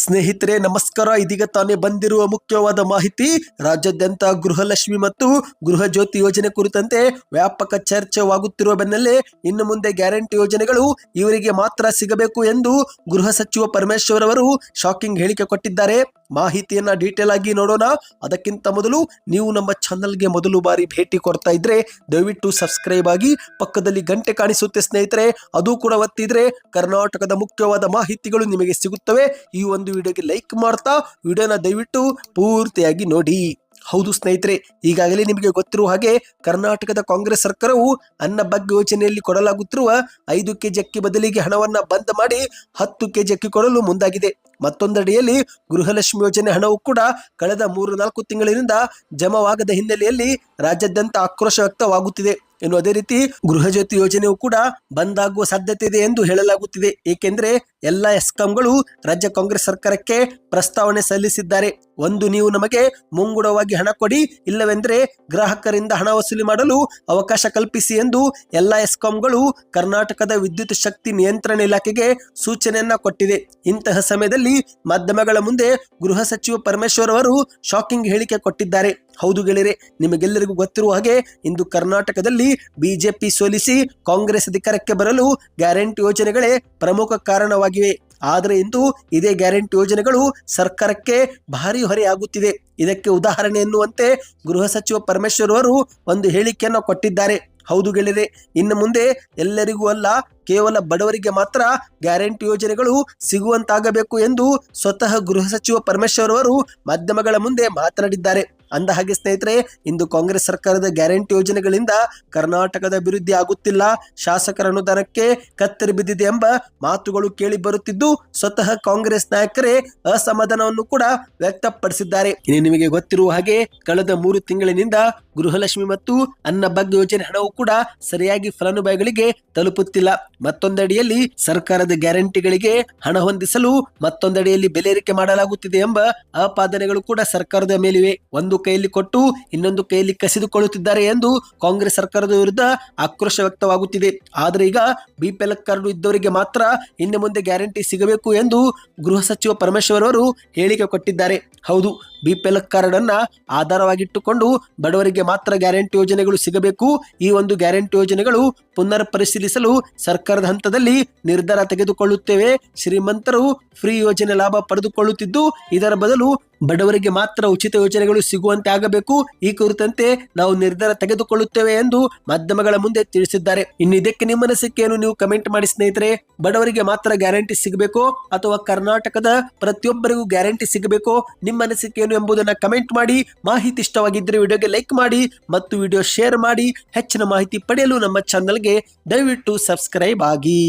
ಸ್ನೇಹಿತರೆ, ನಮಸ್ಕಾರ. ಇದೀಗ ತಾನೇ ಬಂದಿರುವ ಮುಖ್ಯವಾದ ಮಾಹಿತಿ, ರಾಜ್ಯಾದ್ಯಂತ ಗೃಹಲಕ್ಷ್ಮಿ ಮತ್ತು ಗೃಹ ಜ್ಯೋತಿ ಯೋಜನೆ ಕುರಿತಂತೆ ವ್ಯಾಪಕ ಚರ್ಚೆವಾಗುತ್ತಿರುವ ಬೆನ್ನಲ್ಲೇ ಇನ್ನು ಮುಂದೆ ಗ್ಯಾರಂಟಿ ಯೋಜನೆಗಳು ಇವರಿಗೆ ಮಾತ್ರ ಸಿಗಬೇಕು ಎಂದು ಗೃಹ ಸಚಿವ ಪರಮೇಶ್ವರ್ ಅವರು ಶಾಕಿಂಗ್ ಹೇಳಿಕೆ ಕೊಟ್ಟಿದ್ದಾರೆ. ಮಾಹಿತಿಯನ್ನ ಡೀಟೇಲ್ ಆಗಿ ನೋಡೋಣ. ಅದಕ್ಕಿಂತ ಮೊದಲು ನೀವು ನಮ್ಮ ಚಾನಲ್ಗೆ ಮೊದಲು ಬಾರಿ ಭೇಟಿ ಕೊಡ್ತಾ ಇದ್ರೆ ದಯವಿಟ್ಟು ಸಬ್ಸ್ಕ್ರೈಬ್ ಆಗಿ ಪಕ್ಕದಲ್ಲಿ ಗಂಟೆ ಕಾಣಿಸುತ್ತೆ ಸ್ನೇಹಿತರೆ. ಅದು ಕೂಡ ಒತ್ತಿದ್ರೆ ಕರ್ನಾಟಕದ ಮುಖ್ಯವಾದ ಮಾಹಿತಿಗಳು ನಿಮಗೆ ಸಿಗುತ್ತವೆ. ಈ ವಿಡಿಯೋಗೆ ಲೈಕ್ ಮಾಡ್ತಾ ವಿಡಿಯೋನ ದಯವಿಟ್ಟು ಪೂರ್ತಿಯಾಗಿ ನೋಡಿ. ಹೌದು ಸ್ನೇಹಿತರೆ, ಈಗಾಗಲೇ ನಿಮಗೆ ಗೊತ್ತಿರುವ ಹಾಗೆ ಕರ್ನಾಟಕದ ಕಾಂಗ್ರೆಸ್ ಸರ್ಕಾರವು ಅನ್ನ ಬಗ್ಗೆ ಯೋಜನೆಯಲ್ಲಿ ಕೊಡಲಾಗುತ್ತಿರುವ ಐದು ಕೆಜಿ ಅಕ್ಕಿ ಬದಲಿಗೆ ಹಣವನ್ನ ಬಂದ್ ಮಾಡಿ ಹತ್ತು ಕೆಜಿ ಅಕ್ಕಿ ಕೊಡಲು ಮುಂದಾಗಿದೆ. ಮತ್ತೊಂದೆಡೆಯಲ್ಲಿ ಗೃಹಲಕ್ಷ್ಮಿ ಯೋಜನೆ ಹಣವು ಕೂಡ ಕಳೆದ ಮೂರು ನಾಲ್ಕು ತಿಂಗಳಿನಿಂದ ಜಮವಾಗದ ಹಿನ್ನೆಲೆಯಲ್ಲಿ ರಾಜ್ಯಾದ್ಯಂತ ಆಕ್ರೋಶ ವ್ಯಕ್ತವಾಗುತ್ತಿದೆ. ಇನ್ನು ಅದೇ ರೀತಿ ಗೃಹ ಜ್ಯೋತಿ ಯೋಜನೆಯು ಕೂಡ ಬಂದ್ ಆಗುವ ಸಾಧ್ಯತೆ ಇದೆ ಎಂದು ಹೇಳಲಾಗುತ್ತಿದೆ. ಏಕೆಂದ್ರೆ ಎಲ್ಲ ಎಸ್ಕಾಂಗಳು ರಾಜ್ಯ ಕಾಂಗ್ರೆಸ್ ಸರ್ಕಾರಕ್ಕೆ ಪ್ರಸ್ತಾವನೆ ಸಲ್ಲಿಸಿದ್ದಾರೆ. ಒಂದು ನೀವು ನಮಗೆ ಮುಂಗೂಡವಾಗಿ ಹಣ ಕೊಡಿ, ಇಲ್ಲವೆಂದ್ರೆ ಗ್ರಾಹಕರಿಂದ ಹಣ ವಸೂಲಿ ಮಾಡಲು ಅವಕಾಶ ಕಲ್ಪಿಸಿ ಎಂದು ಎಲ್ಲ ಎಸ್ಕಾಂಗಳು ಕರ್ನಾಟಕದ ವಿದ್ಯುತ್ ಶಕ್ತಿ ನಿಯಂತ್ರಣ ಇಲಾಖೆಗೆ ಸೂಚನೆಯನ್ನ ಕೊಟ್ಟಿದೆ. ಇಂತಹ ಸಮಯದಲ್ಲಿ ಮಾಧ್ಯಮಗಳ ಮುಂದೆ ಗೃಹ ಸಚಿವ ಪರಮೇಶ್ವರ್ ಅವರು ಶಾಕಿಂಗ್ ಹೇಳಿಕೆ ಕೊಟ್ಟಿದ್ದಾರೆ. ಹೌದು ಗೆಳೆಯರೆ, ನಿಮಗೆಲ್ಲರಿಗೂ ಗೊತ್ತಿರುವ ಹಾಗೆ ಇಂದು ಕರ್ನಾಟಕದಲ್ಲಿ ಬಿಜೆಪಿ ಸೋಲಿಸಿ ಕಾಂಗ್ರೆಸ್ ಅಧಿಕಾರಕ್ಕೆ ಬರಲು ಗ್ಯಾರಂಟಿ ಯೋಜನೆಗಳೇ ಪ್ರಮುಖ ಕಾರಣವಾಗಿವೆ. ಆದರೆ ಇಂದು ಇದೇ ಗ್ಯಾರಂಟಿ ಯೋಜನೆಗಳು ಸರ್ಕಾರಕ್ಕೆ ಭಾರಿ ಹೊರೆಯಾಗುತ್ತಿದೆ ಇದಕ್ಕೆ ಉದಾಹರಣೆ ಎನ್ನುವಂತೆ ಗೃಹ ಸಚಿವ ಪರಮೇಶ್ವರ್ ಅವರು ಒಂದು ಹೇಳಿಕೆಯನ್ನು ಕೊಟ್ಟಿದ್ದಾರೆ. ಹೌದು ಗೆಳೆಯರೆ, ಇನ್ನು ಮುಂದೆ ಎಲ್ಲರಿಗೂ ಅಲ್ಲ, ಕೇವಲ ಬಡವರಿಗೆ ಮಾತ್ರ ಗ್ಯಾರಂಟಿ ಯೋಜನೆಗಳು ಸಿಗುವಂತಾಗಬೇಕು ಎಂದು ಸ್ವತಃ ಗೃಹ ಸಚಿವ ಪರಮೇಶ್ವರ್ ಅವರು ಮಾಧ್ಯಮಗಳ ಮುಂದೆ ಮಾತನಾಡಿದ್ದಾರೆ. ಅಂದ ಹಾಗೆ ಸ್ನೇಹಿತರೆ, ಇಂದು ಕಾಂಗ್ರೆಸ್ ಸರ್ಕಾರದ ಗ್ಯಾರಂಟಿ ಯೋಜನೆಗಳಿಂದ ಕರ್ನಾಟಕದ ಅಭಿವೃದ್ಧಿ ಆಗುತ್ತಿಲ್ಲ. ಶಾಸಕರ ಅನುದಾನಕ್ಕೆ ಕತ್ತರಿ ಬಿದ್ದಿದೆ ಎಂಬ ಮಾತುಗಳು ಕೇಳಿ ಬರುತ್ತಿದ್ದು, ಸ್ವತಃ ಕಾಂಗ್ರೆಸ್ ನಾಯಕರೇ ಅಸಮಾಧಾನವನ್ನು ಕೂಡ ವ್ಯಕ್ತಪಡಿಸಿದ್ದಾರೆ. ಇನ್ನು ನಿಮಗೆ ಗೊತ್ತಿರುವ ಹಾಗೆ, ಕಳೆದ ಮೂರು ತಿಂಗಳಿನಿಂದ ಗೃಹಲಕ್ಷ್ಮಿ ಮತ್ತು ಅನ್ನ ಬಗ್ಗೆ ಯೋಜನೆ ಹಣವು ಕೂಡ ಸರಿಯಾಗಿ ಫಲಾನುಭವಿಗಳಿಗೆ ತಲುಪುತ್ತಿಲ್ಲ. ಮತ್ತೊಂದಡಿಯಲ್ಲಿ ಸರ್ಕಾರದ ಗ್ಯಾರಂಟಿಗಳಿಗೆ ಹಣ ಹೊಂದಿಸಲು ಮತ್ತೊಂದಡಿಯಲ್ಲಿ ಬೆಲೆ ಮಾಡಲಾಗುತ್ತಿದೆ ಎಂಬ ಅಪಾದನೆಗಳು ಕೂಡ ಸರ್ಕಾರದ ಮೇಲಿವೆ. ಒಂದು ಕೈಯಲ್ಲಿ ಕೊಟ್ಟು ಇನ್ನೊಂದು ಕೈಯಲ್ಲಿ ಕಸಿದುಕೊಳ್ಳುತ್ತಿದ್ದಾರೆ ಎಂದು ಕಾಂಗ್ರೆಸ್ ಸರ್ಕಾರದ ವಿರುದ್ಧ ಆಕ್ರೋಶ ವ್ಯಕ್ತವಾಗುತ್ತಿದೆ. ಆದರೆ ಈಗ ಬಿಪಿಎಲ್ ಕಾರ್ಡ್ ಇದ್ದವರಿಗೆ ಮಾತ್ರ ಇನ್ನು ಮುಂದೆ ಗ್ಯಾರಂಟಿ ಸಿಗಬೇಕು ಎಂದು ಗೃಹ ಸಚಿವ ಪರಮೇಶ್ವರ್ ಅವರು ಹೇಳಿಕೆ ಕೊಟ್ಟಿದ್ದಾರೆ. ಹೌದು ಬಿಪಿಎಲ್ ಕಾರ್ಡ್ ಅನ್ನ ಆಧಾರವಾಗಿಟ್ಟುಕೊಂಡು ಬಡವರಿಗೆ ಮಾತ್ರ ಗ್ಯಾರಂಟಿ ಯೋಜನೆಗಳು ಸಿಗಬೇಕು. ಈ ಒಂದು ಗ್ಯಾರಂಟಿ ಯೋಜನೆಗಳು ಪುನರ್ ಪರಿಶೀಲಿಸಲು ಸರ್ಕಾರದ ಹಂತದಲ್ಲಿ ನಿರ್ಧಾರ ತೆಗೆದುಕೊಳ್ಳುತ್ತೇವೆ. ಶ್ರೀಮಂತರು ಫ್ರೀ ಯೋಜನೆ ಲಾಭ ಪಡೆದುಕೊಳ್ಳುತ್ತಿದ್ದು, ಇದರ ಬದಲು ಬಡವರಿಗೆ ಮಾತ್ರ ಉಚಿತ ಯೋಜನೆಗಳು ಸಿಗುವಂತೆ ಆಗಬೇಕು. ಈ ಕುರಿತಂತೆ ನಾವು ನಿರ್ಧಾರ ತೆಗೆದುಕೊಳ್ಳುತ್ತೇವೆ ಎಂದು ಮಾಧ್ಯಮಗಳ ಮುಂದೆ ತಿಳಿಸಿದ್ದಾರೆ. ಇನ್ನು ಇದಕ್ಕೆ ನಿಮ್ಮ ಅನಿಸಿಕೆಯನ್ನು ನೀವು ಕಮೆಂಟ್ ಮಾಡಿ ಸ್ನೇಹಿತರೆ. ಬಡವರಿಗೆ ಮಾತ್ರ ಗ್ಯಾರಂಟಿ ಸಿಗಬೇಕೋ ಅಥವಾ ಕರ್ನಾಟಕದ ಪ್ರತಿಯೊಬ್ಬರಿಗೂ ಗ್ಯಾರಂಟಿ ಸಿಗಬೇಕೋ ನಿಮ್ಮ ಅನಿಸಿಕೆಯನ್ನು ಎಂಬುದನ್ನು ಕಮೆಂಟ್ ಮಾಡಿ. ಮಾಹಿತಿ ಇಷ್ಟವಾಗಿದ್ದರೆ ವಿಡಿಯೋಗೆ ಲೈಕ್ ಮಾಡಿ ಮತ್ತು ವಿಡಿಯೋ ಶೇರ್ ಮಾಡಿ. ಹೆಚ್ಚಿನ ಮಾಹಿತಿ ಪಡೆಯಲು ನಮ್ಮ ಚಾನಲ್ಗೆ ದಯವಿಟ್ಟು ಸಬ್ಸ್ಕ್ರೈಬ್ ಆಗಿ.